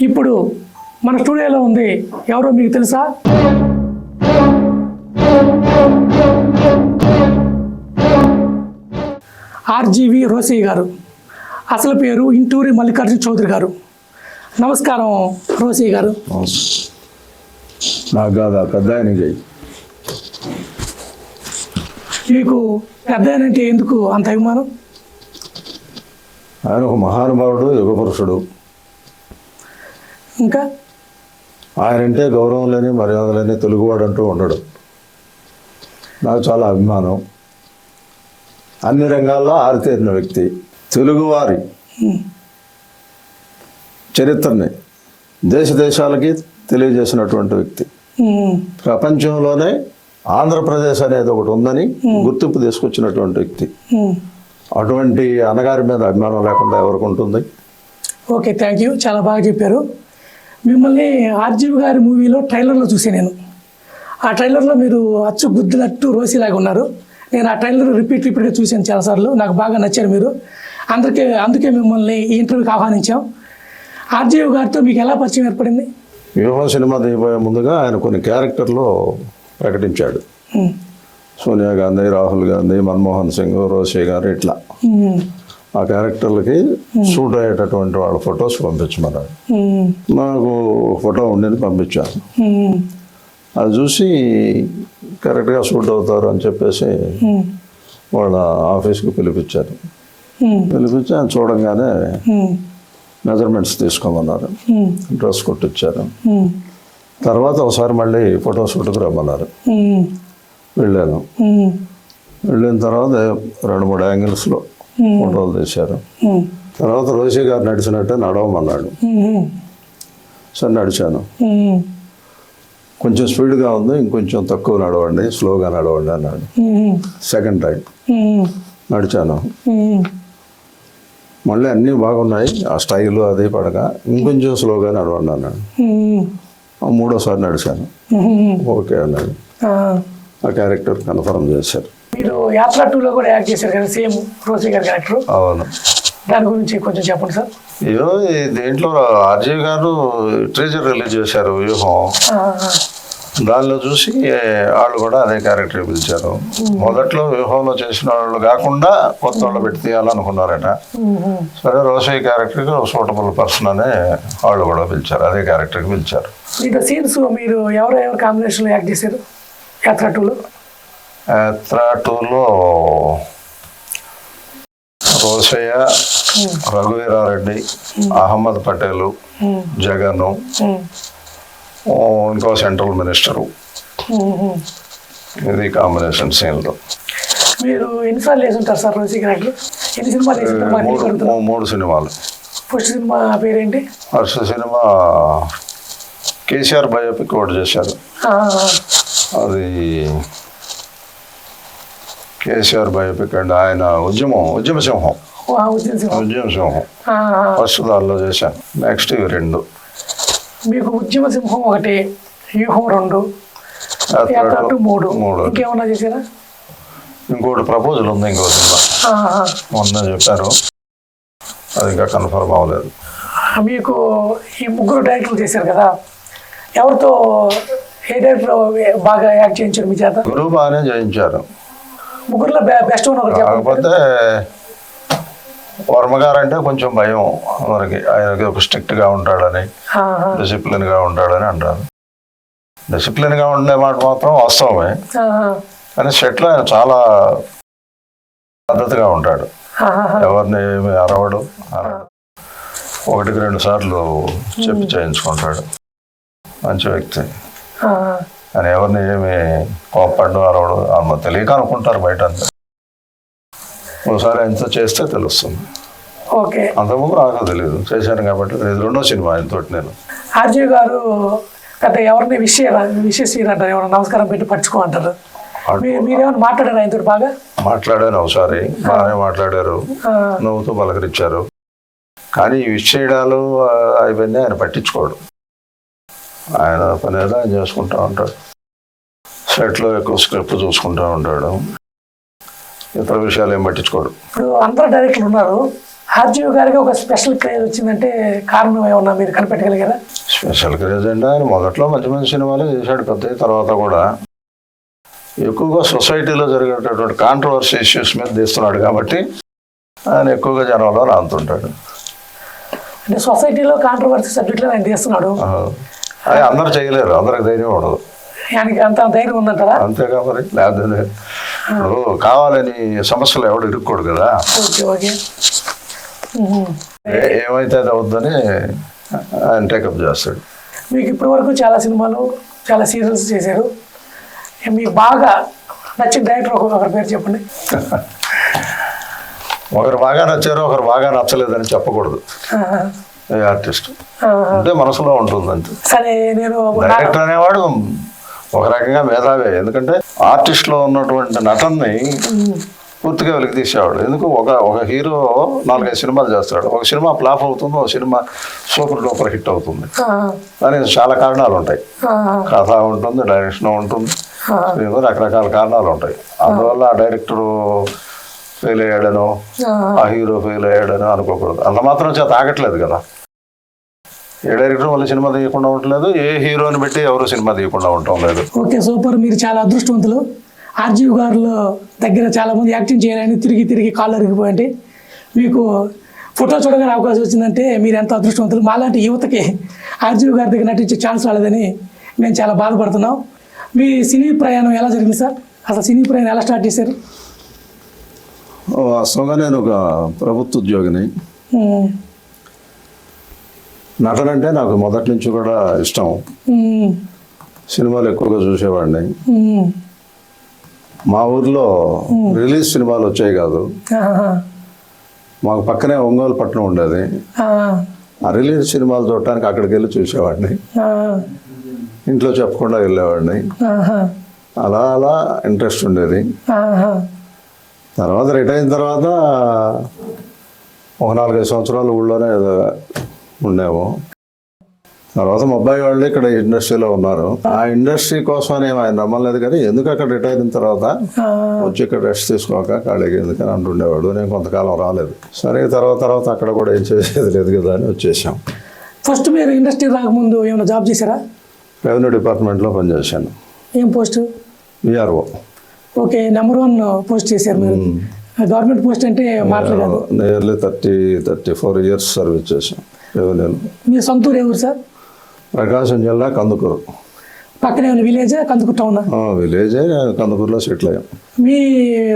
ఇప్పుడు మన స్టూడియోలో ఉంది ఎవరో మీకు తెలుసా? ఆర్జీవి రోసయ్య గారు. అసలు పేరు ఇంటూరి మల్లికార్జున చౌదరి గారు. నమస్కారం రోసయ్య గారు. నాకు కాదు పెద్ద ఆయనకి. మీకు పెద్ద అంటే ఎందుకు అంత అభిమానం? ఆయన ఒక మహానుభావుడు యుగ పురుషుడు ఇంకా? ఆయనంటే గౌరవం లేని మర్యాద లేని తెలుగువాడు అంటూ ఉండడు. నాకు చాలా అభిమానం. అన్ని రంగాల్లో ఆరితేరిన వ్యక్తి. తెలుగువారి చరిత్రని దేశ దేశాలకి తెలియజేసినటువంటి వ్యక్తి. ప్రపంచంలోనే ఆంధ్రప్రదేశ్ అనేది ఒకటి ఉందని గుర్తింపు తీసుకొచ్చినటువంటి వ్యక్తి. అటువంటి అన్నగారి మీద అభిమానం లేకుండా ఎవరికి ఉంటుంది? Okay thank you. చాలా బాగా చెప్పారు. మిమ్మల్ని ఆర్జీవి గారి మూవీలో ట్రైలర్లో చూసాను నేను. ఆ ట్రైలర్లో మీరు అచ్చు గుద్దినట్టు రోసిలాగా ఉన్నారు. నేను ఆ ట్రైలర్ రిపీట్ రిపీట్గా చూశాను చాలాసార్లు. నాకు బాగా నచ్చారు మీరు. అందుకే అందుకే మిమ్మల్ని ఈ ఇంటర్వ్యూకి ఆహ్వానించాం. ఆర్జీవి గారితో మీకు ఎలా పరిచయం ఏర్పడింది? వ్యూహం సినిమా దిగిపోయే ముందుగా ఆయన కొన్ని క్యారెక్టర్లు ప్రకటించాడు. సోనియా గాంధీ రాహుల్ గాంధీ మన్మోహన్ సింగ్ రోషే గారు ఇట్లా. ఆ క్యారెక్టర్లకి సూట్ అయ్యేటటువంటి వాళ్ళ ఫొటోస్ పంపించమన్నారు. నాకు ఫోటో ఉండేది పంపించాను అది చూసి కరెక్ట్గా సూట్ అవుతారు అని చెప్పేసి వాళ్ళ ఆఫీస్కి పిలిపించారు. పిలిపించి ఆయన చూడంగానే మెజర్మెంట్స్ తీసుకోమన్నారు. డ్రెస్ కుట్టించారు తర్వాత ఒకసారి మళ్ళీ ఫోటో షూట్కి రమ్మన్నారు. వెళ్ళాను. వెళ్ళిన తర్వాత రెండు మూడు యాంగిల్స్లో ఫోటోలు తీశారు. తర్వాత రోషి గారు నడిచినట్టే నడవమన్నాడు సరే నడిచాను. కొంచెం స్పీడ్గా ఉంది ఇంకొంచెం తక్కువ నడవండి స్లోగా నడవండి అన్నాడు. Second time. నడిచాను. మళ్ళీ అన్నీ బాగున్నాయి ఆ స్టైలు అది పడక ఇంకొంచెం స్లోగా నడవండి అన్నాడు. మూడోసారి నడిచాను. ఓకే అన్నాడు. ఆ క్యారెక్టర్ కన్ఫర్మ్ చేశారు. మీరు యాత్ర టూలో కూడా యాక్ట్ చేశారు కదా సేమ్ రోసీ గారి క్యారెక్టర్ అవును. దాని గురించి కొంచెం చెప్పండి సార్. ఈ దీంట్లో ఆర్జీవి గారు ట్రేజర్ రిలీజ్ చేశారు వ్యూహం. దానిలో చూసి వాళ్ళు కూడా అదే క్యారెక్టర్ పిలిచారు. మొదట్లో వ్యూహంలో చేసిన వాళ్ళు కాకుండా కొత్త వాళ్ళు పెట్టి తీయాలనుకున్నారట. సరే రోషయ్య క్యారెక్టర్కి సూటబుల్ పర్సన్ అనే వాళ్ళు కూడా పిలిచారు. అదే క్యారెక్టర్కి పిలిచారు. సీన్స్ మీరు ఎవరు ఎవరు కాంబినేషన్లో యాక్ట్ చేశారు? యాత్ర టూలో యాత్ర టూలో రోషయ్య రఘువీరారెడ్డి అహ్మద్ పటేలు జగన్ ఇంకో సెంట్రల్ మినిస్టరు. ఇది కాంబినేషన్ సీన్లో. మీరు ఎన్నిసార్లు వేసి ఉంటారు సార్ క్యారెక్టర్ ఎన్ని సినిమాలు మూడు సినిమాలు. ఫస్ట్ సినిమా పేరేంటి? ఫస్ట్ సినిమా కేసీఆర్ బయోపిక్ ఒకటి చేశారు. అది కేసీఆర్ బయోపిక్ అండ్ ఆయన ఉద్యమం ఉద్యమ సింహం. ఉద్యమ సింహం. ఫస్ట్ దానిలో చేశాను నెక్స్ట్ ఇవి రెండు. మీకు ఉద్యమ సింహం ఒకటి వ్యూహం రెండు మూడు. మూడు. ఇంకేమన్నా చేశారా? ఇంకోటి ప్రపోజల్ ఉంది ఇంకో సినిమా. మొన్న చెప్పారు. అది ఇంకా కన్ఫర్మ్ అవ్వలేదు. మీకు ఈ ముగ్గురు డైరెక్టర్లు చేశారు కదా. ఎవరితో ఏ డైరెక్టర్ బాగా యాక్ట్ చేయించారు మీ చేత? గురువు బాగానే జయించారు ముగ్గురులో బెస్ట్ కాకపోతే వర్మ గారు అంటే కొంచెం భయం మనకి ఆయనకి ఒక స్ట్రిక్ట్గా ఉంటాడని డిసిప్లిన్గా ఉంటాడని అంటారు. డిసిప్లిన్గా ఉండే మాట మాత్రం వాస్తవమే. కానీ సెట్లో ఆయన చాలా పద్ధతిగా ఉంటాడు. ఎవరిని అరవడు. ఒకటికి రెండు సార్లు చెప్పి చేయించుకుంటాడు. మంచి వ్యక్తి. ఆయన ఎవరిని ఏమి కోప్పడు అరవడు ఆమె తెలియక అనుకుంటారు బయట అంతా ఒకసారి ఆయనతో చేస్తే తెలుస్తుంది. ఓకే. అంతకుముందు నాకు తెలియదు చేశాను కాబట్టి ఇది రెండో సినిమా ఆయనతోటి నేను. ఆర్జీ గారు పెద్ద ఎవరిని విష్ విషెస్ అంటారు ఎవరు నమస్కారం పెట్టి పట్టుకో అంటారు మీరు మీరేమైనా మాట్లాడారు ఆయనతో బాగా? మాట్లాడాను ఒకసారి. బాగానే మాట్లాడారు. నవ్వుతూ పలకరించారు. కానీ ఈ విషయాలు అవన్నీ ఆయన పట్టించుకోడు. ఆయన పని ఏదో ఆయన చేసుకుంటూ ఉంటాడు. సెట్లో ఎక్కువ స్క్రిప్ట్ చూసుకుంటూ ఉంటాడు. ఇతర విషయాలు ఏం పట్టించుకోడు. ఇప్పుడు అందరు డైరెక్టర్లు ఉన్నారు. ఆర్జీవి గారికి ఒక స్పెషల్ క్రేజ్ వచ్చిందంటే కారణం ఏమన్నా మీరు కనిపెట్టగలిగారా? స్పెషల్ క్రేజ్ అంటే ఆయన మొదట్లో మంచి మంచి సినిమాలు చేశాడు పెద్ద తర్వాత కూడా. ఎక్కువగా సొసైటీలో జరిగేటటువంటి కాంట్రవర్సీ ఇష్యూస్ మీద తీస్తున్నాడు కాబట్టి ఆయన ఎక్కువగా జనంలో రాంతుంటాడు. అంటే సొసైటీలో కాంట్రవర్సీ సబ్జెక్టులు ఆయన తీస్తున్నాడు. అది అందరు చేయలేరు అందరికి ధైర్యం ఉండదు. ఆయనకి అంత ధైర్యం ఉందంటారా? అంతేగా మరి. లేకపోతే ఇప్పుడు కావాలని సమస్యలు ఎవడు ఇరుక్కోడు కదా. Okay okay. ఏ- ఏమైతే అది అవుద్దని ఆయన టేకప్ చేస్తాడు. మీకు ఇప్పటి వరకు చాలా సినిమాలు చాలా సీరియల్స్ చేశారు. మీకు బాగా నచ్చిన డైరెక్టర్ ఒక ఒకరి పేరు చెప్పండి. ఒకరు బాగా నచ్చారు ఒకరు బాగా నచ్చలేదని చెప్పకూడదు. ఏ ఆర్టిస్ట్. అంటే మనసులో ఉంటుంది అంతే సరే నేను నా- డైరెక్టర్ అనేవాడు ఒక రకంగా మేధావే. ఎందుకంటే ఆర్టిస్ట్లో ఉన్నటువంటి నటనని పూర్తిగా వెలికి తీసేవాడు ఎందుకు? ఒక ఒక హీరో నాలుగైదు సినిమాలు చేస్తాడు. ఒక సినిమా ఫ్లాప్ అవుతుంది ఒక సినిమా సూపర్ డూపర్ హిట్ అవుతుంది. దానికి చాలా కారణాలు ఉంటాయి. కథ ఉంటుంది డైరెక్షన్ ఉంటుంది రకరకాల కారణాలు ఉంటాయి అందువల్ల ఆ డైరెక్టరు ఫెయిల్ అయ్యాడనో. ఆ హీరో ఫెయిల్ అయ్యాడనో అనుకోకూడదు. అంత మాత్రం చేత ఆగట్లేదు కదా. ఏ డైరెక్టర్ మళ్ళీ సినిమా తీయకుండా ఉండట్లేదు. ఏ హీరోని పెట్టి ఎవరు సినిమా తీయకుండా ఉండటం లేదు. Okay super. మీరు చాలా అదృష్టవంతులు. ఆర్జీవి గారిలో దగ్గర చాలా మంది యాక్టింగ్ చేయాలని తిరిగి తిరిగి కాళ్ళు అరిగిపోయండి మీకు ఫోటో చూడగానే అవకాశం వచ్చిందంటే మీరు ఎంత అదృష్టవంతులు. మాలాంటి యువతకి ఆర్జీవి గారి దగ్గర నటించే ఛాన్స్ రాలేదని మేము చాలా బాధపడుతున్నాం. మీ సినీ ప్రయాణం ఎలా జరిగింది సార్? అసలు సినీ ప్రయాణం ఎలా స్టార్ట్ చేశారు? వాస్తవంగా నేను ఒక ప్రభుత్వ ఉద్యోగిని. నటన అంటే నాకు మొదటి నుంచి కూడా ఇష్టం. సినిమాలు ఎక్కువగా చూసేవాడిని. మా ఊర్లో రిలీజ్ సినిమాలు వచ్చాయి కాదు. మాకు పక్కనే ఒంగోలు పట్టణం ఉండేది. ఆ, రిలీజ్ సినిమాలు చూడటానికి అక్కడికి వెళ్ళి చూసేవాడిని. ఇంట్లో చెప్పకుండా వెళ్ళేవాడిని. అలా అలా ఇంట్రెస్ట్ ఉండేది. తర్వాత రిటైర్ అయిన తర్వాత ఒక నాలుగైదు సంవత్సరాలు ఊళ్ళోనే ఉండేము తర్వాత మా అబ్బాయి వాళ్ళు ఇక్కడ ఇండస్ట్రీలో ఉన్నారు. ఆ ఇండస్ట్రీ కోసమని ఏం ఆయన రమ్మలేదు కానీ ఎందుకు అక్కడ రిటైర్ అయిన తర్వాత వచ్చి ఇక్కడ రెస్ట్ తీసుకోక ఖాళీగా ఎందుకని అంటుండేవాడు నేను కొంతకాలం రాలేదు. సరే తర్వాత తర్వాత అక్కడ కూడా ఏం చేసేది లేదు కదా అని వచ్చేసాం. ఫస్ట్ మీరు ఇండస్ట్రీ రాకముందు ఏమైనా జాబ్ చేశారా? రెవెన్యూ డిపార్ట్మెంట్లో పనిచేశాను. ఏం post? VRO. Okay number one post చేశారు మీరు. గవర్నమెంట్ పోస్ట్ అంటే మాటలు కాదు. Nearly thirty thirty four years service చేశాం మీ సొంత ఊరు ఎవరు సార్? ప్రకాశం జిల్లా కందుకూరు. పక్కనే ఉన్న విలేజా కందుకు టౌనా విలేజే కందుకూరులో సెటిల్ అయ్యాం. మీ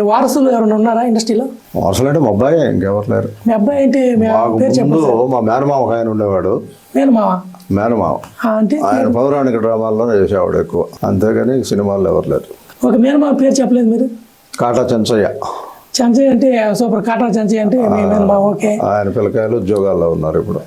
వారసులు ఎవరైనా ఉన్నారా ఇండస్ట్రీలో? వారసులు అంటే మా అబ్బాయి ఇంకెవరు లేరు. మీ అబ్బాయి అంటే మీ మాకు పేరు ముందు చెప్పండి మా మేనమామ ఒక ఆయన ఉండేవాడు. నేను మావా మేనమామ. ఆ, అంటే ఆయన పౌరాణిక డ్రామాల్లో చేసేవాడు ఎక్కువ. అంతేగాని సినిమాల్లో ఎవరు లేరు. ఒక మేనమావ పేరు చెప్పలేదు మీరు? కాటా చెంచయ్య. చంచయ్య అంటే సూపర్. కాటా చంచయ్య అంటే మేనమావ ఓకే. ఆయన పిల్లకాయలు ఉద్యోగాల్లో ఉన్నారు ఇప్పుడు.